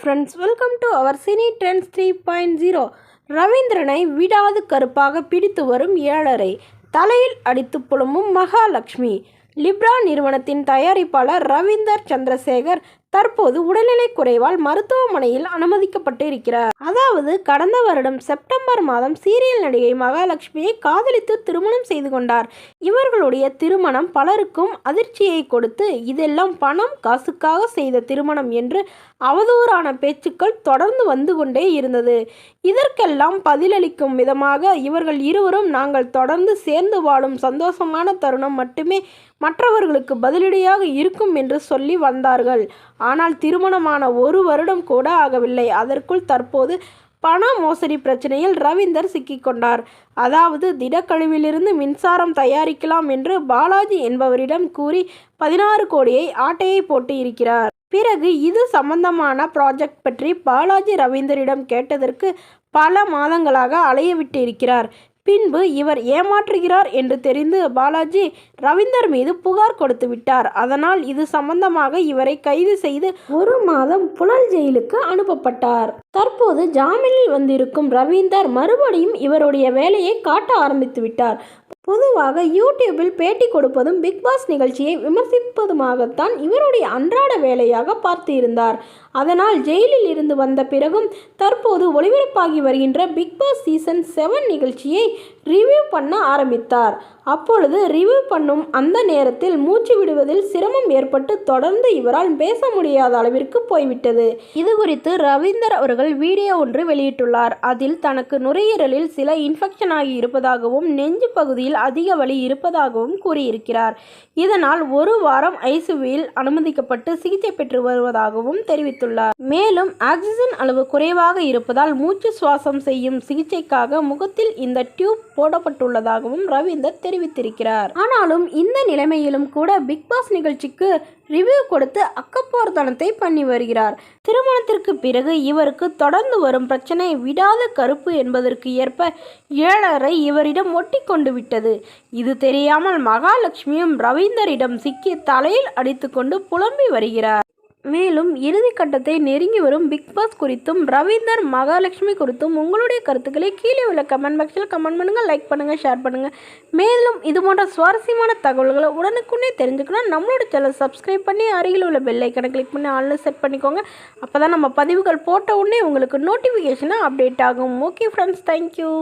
Friends welcome to our cine trends three point zero ரவீந்திரனை விடாது கருப்பாக பிடித்து வரும் ஏழரை. தலையில் அடித்து புலம்பும் மகாலட்சுமி. லிப்ரா நிறுவனத்தின் தயாரிப்பாளர் ரவீந்தர் சந்திரசேகர் தற்போது உடல்நிலை குறைவால் மருத்துவமனையில் அனுமதிக்கப்பட்டு இருக்கிறார் அதாவது கடந்த வருடம் செப்டம்பர் மாதம் சீரியல் நடிகை மகாலட்சுமியை காதலித்து திருமணம் செய்து கொண்டார். இவர்களுடைய திருமணம் பலருக்கும் அதிர்ச்சியை கொடுத்து இதெல்லாம் பணம் காசுக்காக செய்த திருமணம் என்று அவதூறான பேச்சுக்கள் தொடர்ந்து வந்து கொண்டே இருந்தது. இதற்கெல்லாம் பதிலளிக்கும் விதமாக இவர்கள் இருவரும் நாங்கள் தொடர்ந்து சேர்ந்து வாழும் சந்தோஷமான தருணம் மட்டுமே மற்றவர்களுக்கு பதிலடியாக இருக்கும் என்று சொல்லி வந்தார்கள். ஆனால் திருமணமான ஒரு வருடம் கூட ஆகவில்லை. அதற்குள் தற்போது பண மோசடி பிரச்சனையில் ரவீந்தர் சிக்கிக்கொண்டார் அதாவது திடக்கழிவிலிருந்து மின்சாரம் தயாரிக்கலாம் என்று பாலாஜி என்பவரிடம் கூறி பதினாறு கோடியை ஆட்டையை போட்டு இருக்கிறார். பிறகு இது சம்பந்தமான ப்ராஜெக்ட் பற்றி பாலாஜி ரவீந்தரிடம் கேட்டதற்கு பல மாதங்களாக அலைய விட்டு இருக்கிறார். பின்பு இவர் ஏமாற்றுகிறார் என்று தெரிந்து பாலாஜி ரவீந்தர் மீது புகார் கொடுத்து விட்டார். அதனால் இது சம்பந்தமாக இவரை கைது செய்து ஒரு மாதம் புழல் ஜெயிலுக்கு அனுப்பப்பட்டார். தற்போது ஜாமீனில் வந்திருக்கும் ரவீந்தர் மறுபடியும் இவருடைய வேலையை காட்ட ஆரம்பித்து விட்டார். பொதுவாக யூடியூபில் பேட்டி கொடுப்பதும் பிக் பாஸ் நிகழ்ச்சியை விமர்சிப்பதுமாகத்தான் இவருடைய அன்றாட வேலையாக பார்த்து இருந்தார் அதனால் ஜெயிலில் இருந்து வந்த பிறகும் தற்போது ஒளிபரப்பாகி வருகின்ற பிக் பாஸ் சீசன் செவன் நிகழ்ச்சியை ரிவ்யூ பண்ண ஆரம்பித்தார். அப்பொழுது ரிவ்யூ பண்ணும் அந்த நேரத்தில் மூச்சு விடுவதில் சிரமம் ஏற்பட்டு தொடர்ந்து இவரால் பேச முடியாத அளவிற்கு போய்விட்டது. இது குறித்து ரவீந்தர் அவர்கள் வீடியோ ஒன்று வெளியிட்டுள்ளார். அதில் தனக்கு நுரையீரலில் சில இன்ஃபெக்ஷன் ஆகி இருப்பதாகவும் நெஞ்சு பகுதியில் அதிக வலி இருப்பதாகவும் கூறியிருக்கிறார். இதனால் ஒரு வாரம் ஐசியூவில் அனுமதிக்கப்பட்டு சிகிச்சை பெற்று வருவதாகவும் தெரிவித்துள்ளார். மேலும் ஆக்சிஜன் அளவு குறைவாக இருப்பதால் மூச்சு சுவாசம் செய்யும் சிகிச்சைக்காக முகத்தில் இந்த டியூப் போடப்பட்டுள்ளதாகவும் ரவீந்தர் தெரிவித்திருக்கிறார். ஆனாலும் இந்த நிலைமையிலும் கூட பிக் பாஸ் நிகழ்ச்சிக்கு ரிவ்யூ கொடுத்து அக்கப்போர்த்தனத்தை பண்ணி வருகிறார். திருமணத்திற்கு பிறகு இவருக்கு தொடர்ந்து வரும் பிரச்சனை விடாத கருப்பு என்பதற்கு ஏற்ப ஏழரை இவரிடம் ஒட்டி கொண்டு விட்டது. இது தெரியாமல் மகாலட்சுமியும் ரவீந்தரிடம் சிக்கி தலையில் அடித்துக்கொண்டு புலம்பி வருகிறார். மேலும் இறுதி கட்டத்தை நெருங்கி வரும் பிக் பாஸ் குறித்தும் ரவீந்தர் மகாலட்சுமி குறித்தும் உங்களுடைய கருத்துக்களை கீழே உள்ள கமெண்ட் பாக்ஸில் கமெண்ட் பண்ணுங்கள் லைக் பண்ணுங்கள் ஷேர் பண்ணுங்கள் மேலும் இது போன்ற சுவாரஸ்யமான தகவல்களை உடனுக்குன்னே தெரிஞ்சுக்கணும் நம்மளோட சேனல் சப்ஸ்கிரைப் பண்ணி அருகில் உள்ள பெல் ஐக்கனை கிளிக் பண்ணி ஆன்லைன் செட் பண்ணிக்கோங்க. அப்போ தான் நம்ம பதிவுகள் போட்ட உடனே உங்களுக்கு நோட்டிஃபிகேஷனாக அப்டேட் ஆகும். Okay friends thank you